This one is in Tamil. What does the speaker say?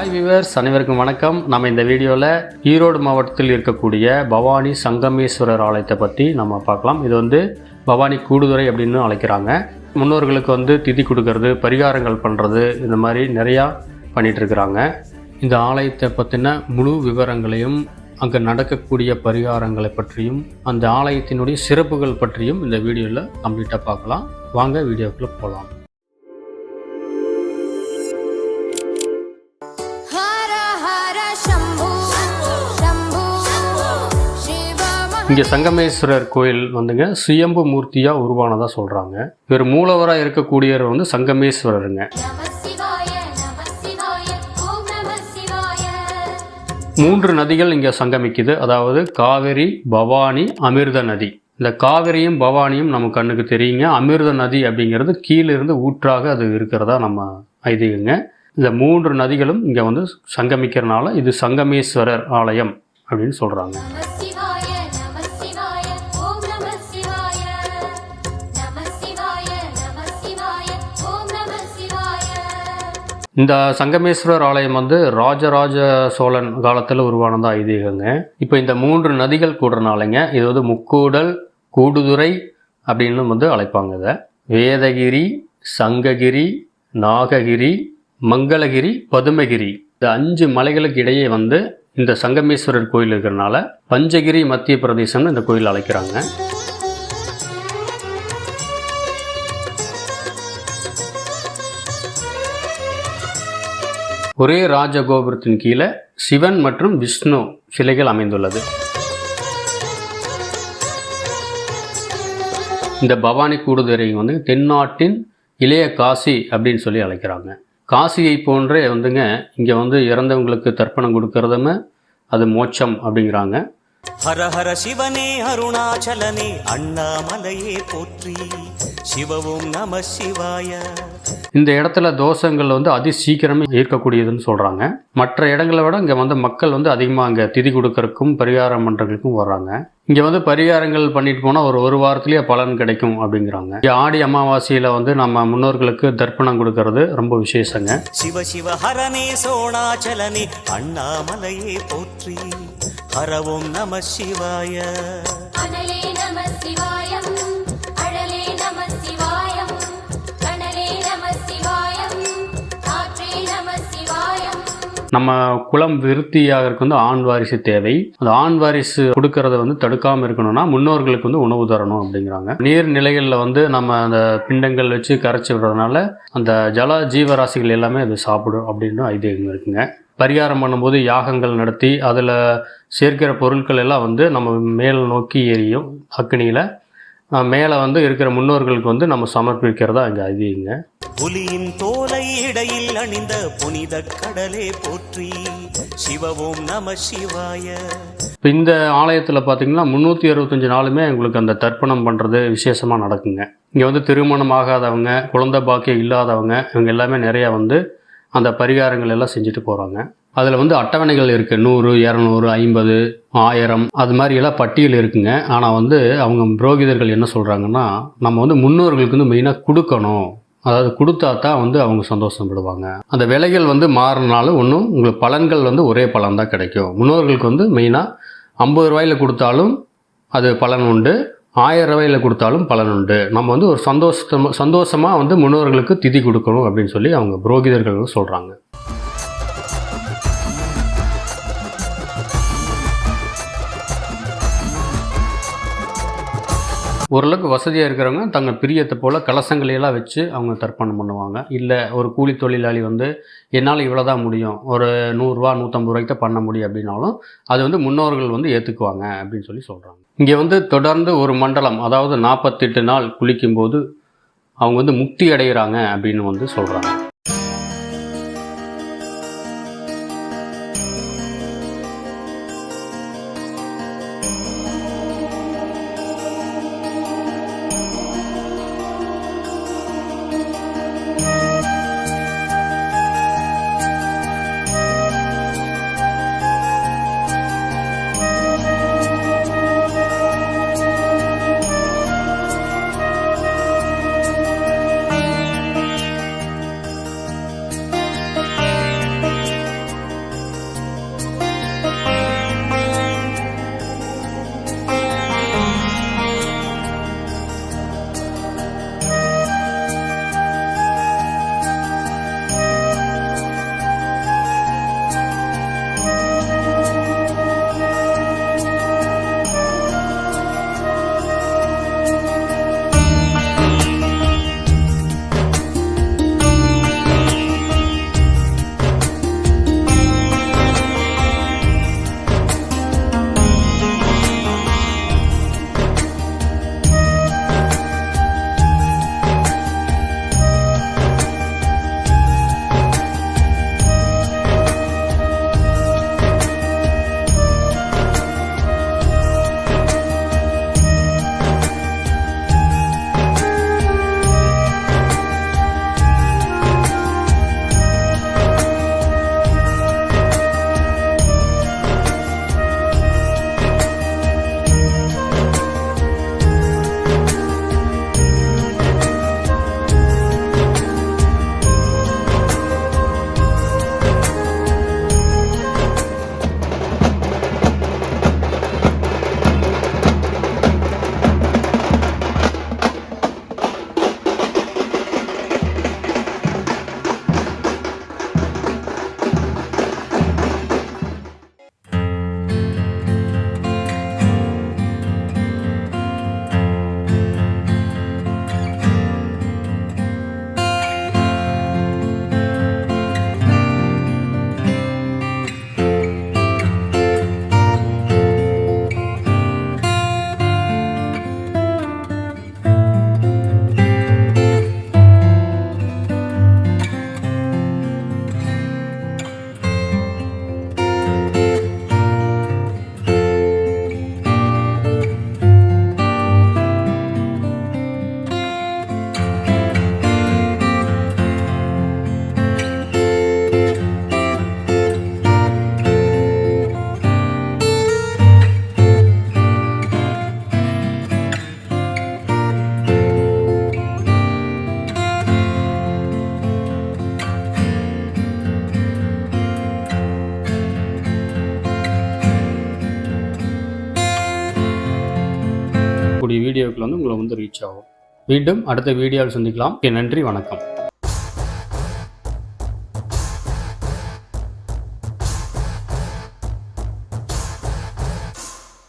ஹாய் விவர்ஸ் அனைவருக்கும் வணக்கம். நம்ம இந்த வீடியோவில் ஈரோடு மாவட்டத்தில் இருக்கக்கூடிய பவானி சங்கமேஸ்வரர் ஆலயத்தை பற்றி நம்ம பார்க்கலாம். இது வந்து பவானி கூடுதுறை அப்படின்னு அழைக்கிறாங்க. முன்னோர்களுக்கு வந்து திதி கொடுக்கறது பரிகாரங்கள் பண்ணுறது இந்த மாதிரி நிறையா பண்ணிகிட்ருக்குறாங்க இந்த ஆலயத்தை பற்றின முழு விவரங்களையும் அங்கே நடக்கக்கூடிய பரிகாரங்களை பற்றியும் அந்த ஆலயத்தினுடைய சிறப்புகள் பற்றியும் இந்த வீடியோவில் கம்ப்ளீட்டாக பார்க்கலாம். வாங்க வீடியோக்குள்ளே போகலாம் இங்கே சங்கமேஸ்வரர் கோயில் வந்துங்க சுயம்பு மூர்த்தியாக உருவானதாக சொல்கிறாங்க இவர் மூலவராக இருக்கக்கூடியவர் வந்து சங்கமேஸ்வரருங்க. மூன்று நதிகள் இங்கே சங்கமிக்குது. அதாவது காவிரி பவானி அமிர்த நதி. இந்த காவிரியும் பவானியும் நம்ம கண்ணுக்கு தெரியுங்க. அமிர்த நதி அப்படிங்கிறது கீழிருந்து ஊற்றாக அது இருக்கிறதா நம்ம ஐதீகங்க. இந்த மூன்று நதிகளும் இங்கே வந்து சங்கமிக்கிறனால இது சங்கமேஸ்வரர் ஆலயம் அப்படின்னு சொல்கிறாங்க இந்த சங்கமேஸ்வரர் ஆலயம் வந்து ராஜராஜ சோழன் காலத்தில் உருவானதாக ஐதீகங்க. இப்போ இந்த மூன்று நதிகள் கூடுறனாலங்க இது வந்து முக்கூடல் கூடுதுறை அப்படின்னு வந்து அழைப்பாங்க இதை. வேதகிரி சங்ககிரி நாககிரி மங்களகிரி பதுமகிரி. இந்த அஞ்சு மலைகளுக்கு இடையே வந்து இந்த சங்கமேஸ்வரர் கோயில் இருக்கிறனால பஞ்சகிரி மத்திய பிரதேசம்னு இந்த கோயில் அழைக்கிறாங்க. ஒரே ராஜகோபுரத்தின் கீழே சிவன் மற்றும் விஷ்ணு சிலைகள் அமைந்துள்ளது. இந்த பவானி கூடுதுறை வந்து தென்னாட்டின் இளைய காசி அப்படின்னு சொல்லி அழைக்கிறாங்க. காசியை போன்றே வந்துங்க இங்கே வந்து இறந்தவங்களுக்கு தர்ப்பணம் கொடுக்கறதுமே அது மோட்சம் அப்படிங்கிறாங்க. ஹர ஹர சிவனே அருணாச்சலனே அண்ணாமலையே போற்றி. சிவவும் நம சிவாய. இந்த இடத்துல தோஷங்கள் வந்து அதி சீக்கிரமே ஈர்க்கக்கூடியதுன்னு சொல்கிறாங்க மற்ற இடங்களை விட இங்கே வந்து மக்கள் வந்து அதிகமாக இங்கே திதி கொடுக்கறதுக்கும் பரிகாரம் பண்ணுறதுக்கும் வர்றாங்க. இங்கே வந்து பரிகாரங்கள் பண்ணிட்டு போனால் ஒரு ஒரு வாரத்திலேயே பலன் கிடைக்கும் அப்படிங்கிறாங்க. இங்கே ஆடி அமாவாசையில் வந்து நம்ம முன்னோர்களுக்கு தர்ப்பணம் கொடுக்கறது ரொம்ப விசேஷங்க. சிவ சிவ ஹரனே சோணாச்சலனே அண்ணாமலையே போற்றி. அறவோம் நம சிவாய. நம்ம குளம் விருத்தியாகிறதுக்கு வந்து ஆண் வாரிசு தேவை. அந்த ஆண் வாரிசு கொடுக்கறத வந்து தடுக்காமல் இருக்கணும்னா முன்னோர்களுக்கு வந்து உணவு தரணும் அப்படிங்கிறாங்க. நீர்நிலைகளில் வந்து நம்ம அந்த பிண்டங்கள் வச்சு கரைச்சி விடுறதுனால அந்த ஜல ஜீவராசிகள் எல்லாமே அது சாப்பிடும் அப்படின்னு ஐதீகம் இருக்குங்க. பரிகாரம் பண்ணும்போது யாகங்கள் நடத்தி அதில் சேர்க்கிற பொருட்கள் எல்லாம் வந்து நம்ம மேல் நோக்கி எரியும் அக்னியில். மேலே வந்து இருக்கிற முன்னோர்களுக்கு வந்து நம்ம சமர்ப்பிக்கிறதா இங்கே ஐதீகங்க புலியின் தோலை இடையில் அணிந்த புனித கடலே போற்றி சிவவும் நம சிவாய. இப்போ இந்த ஆலயத்தில் பார்த்தீங்கன்னா முந்நூற்றி அறுபத்தஞ்சு நாளுமே உங்களுக்கு அந்த தர்ப்பணம் பண்ணுறது விசேஷமாக நடக்குங்க. இங்கே வந்து திருமணம் ஆகாதவங்க குழந்தை பாக்கியம் இல்லாதவங்க இவங்க எல்லாமே நிறையா வந்து அந்த பரிகாரங்கள் எல்லாம் செஞ்சுட்டு போகிறாங்க அதில் வந்து அட்டவணைகள் இருக்குது நூறு இரநூறு ஐம்பது ஆயிரம் அது மாதிரி எல்லாம் பட்டியல் இருக்குங்க. ஆனால் வந்து அவங்க புரோகிதர்கள் என்ன சொல்கிறாங்கன்னா நம்ம வந்து முன்னோர்களுக்கு வந்து மெயினாக கொடுக்கணும். அதாவது கொடுத்தா தான் வந்து அவங்க சந்தோஷப்படுவாங்க. அந்த விலைகள் வந்து மாறினாலும் ஒன்றும் உங்களுக்கு பலன்கள் வந்து ஒரே பலன் தான் கிடைக்கும். முன்னோர்களுக்கு வந்து மெயினாக ஐம்பது ரூபாயில் கொடுத்தாலும் அது பலன் உண்டு. ஆயிரம் ரூபாயில் கொடுத்தாலும் பலன் உண்டு. நம்ம வந்து ஒரு சந்தோஷமா சந்தோஷமாக வந்து முன்னோர்களுக்கு திதி கொடுக்கணும் அப்படின்னு சொல்லி அவங்க புரோகிதர்கள் சொல்கிறாங்க ஓரளவுக்கு வசதியாக இருக்கிறவங்க தங்கள் பிரியத்தை போல் கலசங்களை எல்லாம் வச்சு அவங்க தர்ப்பணம் பண்ணுவாங்க. இல்லை ஒரு கூலி தொழிலாளி வந்து என்னால் இவ்வளோ தான் முடியும். ஒரு நூறுரூவா நூற்றம்பது ரூபாய்க்கு தான் பண்ண முடியும் அப்படின்னாலும் அது வந்து முன்னோர்கள் வந்து ஏற்றுக்குவாங்க அப்படின்னு சொல்லி சொல்கிறாங்க இங்கே வந்து தொடர்ந்து ஒரு மண்டலம் அதாவது நாற்பத்தெட்டு நாள் குளிக்கும்போது அவங்க வந்து முக்தி அடைகிறாங்க அப்படின்னு வந்து சொல்கிறாங்க போடக்கூடிய வீடியோக்கள் வந்து உங்களை வந்து ரீச் ஆகும். மீண்டும் அடுத்த வீடியோவில் சந்திக்கலாம். நன்றி வணக்கம்.